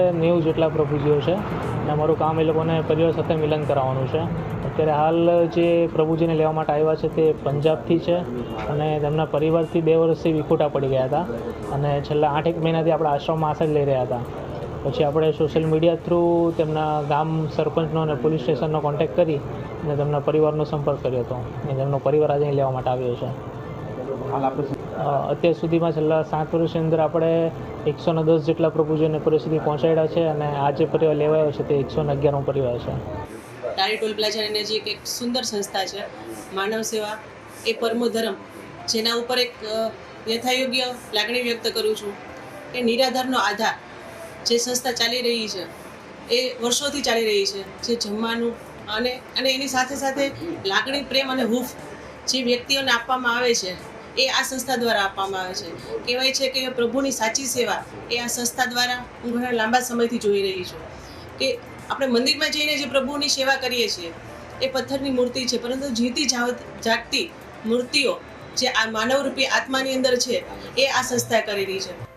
નેવું જેટલા પ્રભુજીઓ છે. અને અમારું કામ એ લોકોને પરિવાર સાથે મિલન કરાવવાનું છે. અત્યારે હાલ જે પ્રભુજીને લેવા માટે આવ્યા છે તે પંજાબથી છે અને તેમના પરિવારથી બે વર્ષથી વિખોટા પડી ગયા હતા. અને છેલ્લા આઠેક મહિનાથી આપણા આશ્રમમાં આશરે લઈ રહ્યા હતા. પછી આપણે સોશિયલ મીડિયા થ્રુ તેમના ગામ સરપંચનો અને પોલીસ સ્ટેશનનો કોન્ટેક્ટ કરી અને તેમના પરિવારનો સંપર્ક કર્યો હતો. અને તેમનો પરિવાર આજે લેવા માટે આવ્યો છે. હાલ આપણે અત્યાર સુધીમાં છેલ્લા સાત વર્ષની અંદર આપણે એકસો ને દસ જેટલા પ્રભુજીઓને પરિસ્થિતિ પહોંચાડ્યા છે અને આ જે પરિવાર લેવાયો છે તે એકસો ને અગિયારમો પરિવાર છે. તારી ટોલ પ્લાઝા નજીક એક સુંદર સંસ્થા છે, માનવ સેવા. એ પરમો ધર્મ, જેના ઉપર એક યથાયોગ્ય લાગણી વ્યક્ત કરું છું. એ નિરાધારનો આધાર જે સંસ્થા ચાલી રહી છે, એ વર્ષોથી ચાલી રહી છે, જે જમવાનું અને અને એની સાથે સાથે લાગણી, પ્રેમ અને હૂફ જે વ્યક્તિઓને આપવામાં આવે છે એ આ સંસ્થા દ્વારા આપવામાં આવે છે. કહેવાય છે કે પ્રભુની સાચી સેવા એ આ સંસ્થા દ્વારા હું ઘણા લાંબા સમયથી જોઈ રહી છું. કે આપણે મંદિરમાં જઈને જે પ્રભુની સેવા કરીએ છીએ, એ પથ્થરની મૂર્તિ છે, પરંતુ જીતી જાગતી મૂર્તિઓ જે આ માનવરૂપી આત્માની અંદર છે, એ આ સંસ્થા કરી રહી છે.